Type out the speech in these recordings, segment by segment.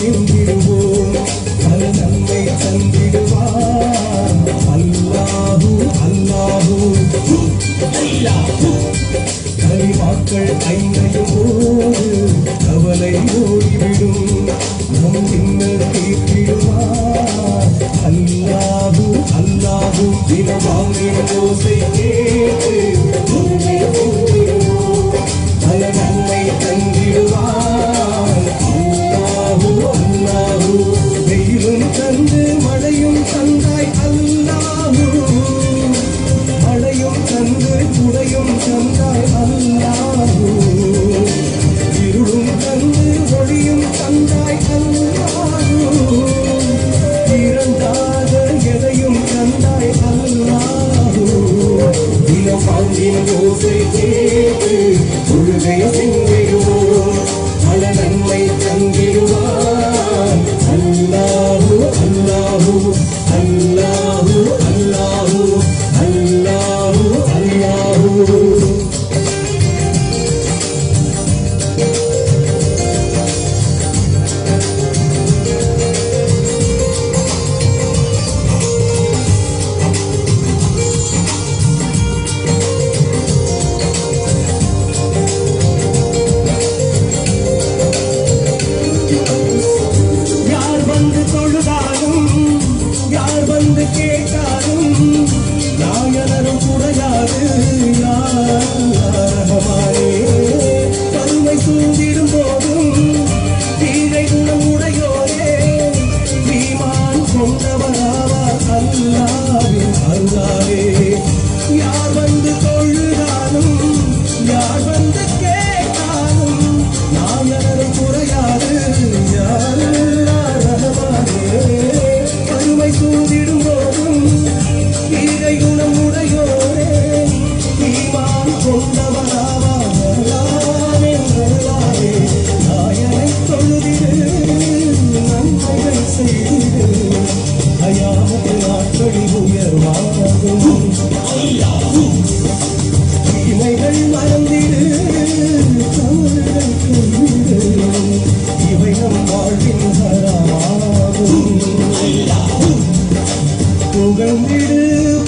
செந்திடுவோம். பல நன்மை தந்திடுவார். அல்லாஹூ அல்லாஹூ. கலிமாக்கள் ஐந்தையும் போது கேட்டு தொழுகை செஞ்சிடுவோம் பல நன்மை தங்கிடுவார்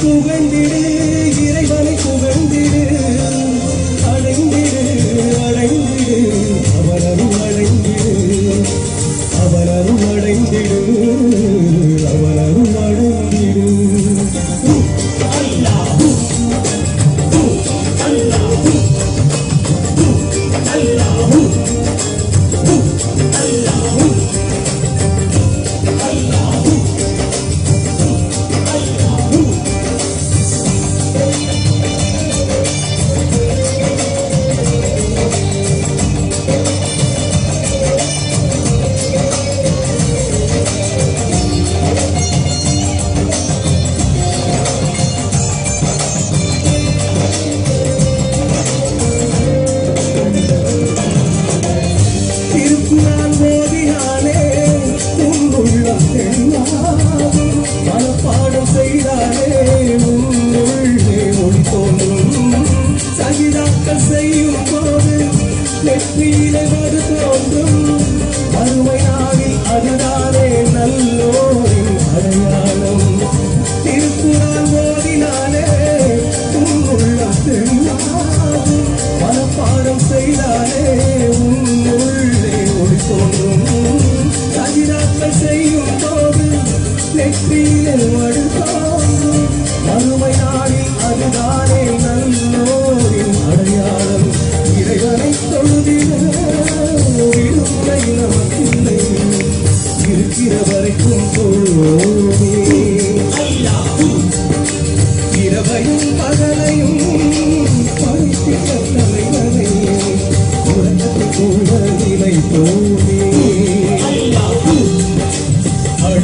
tu say you're coming. Let me never stop.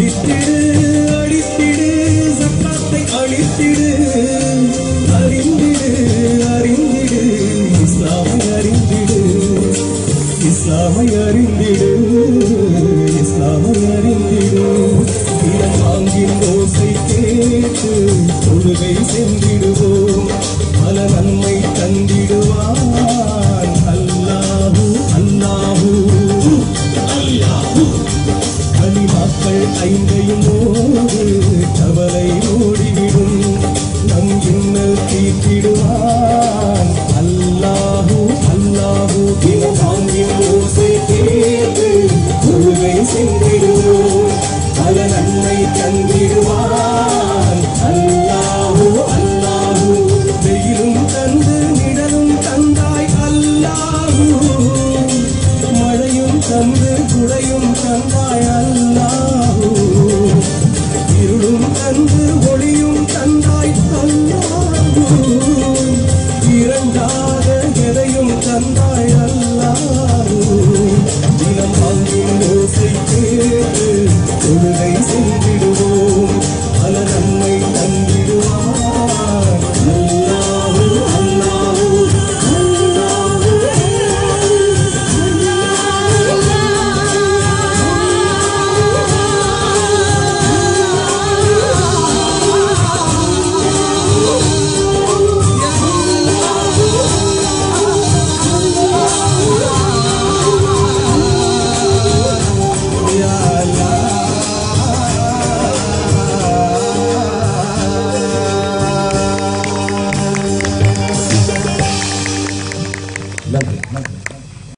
did it.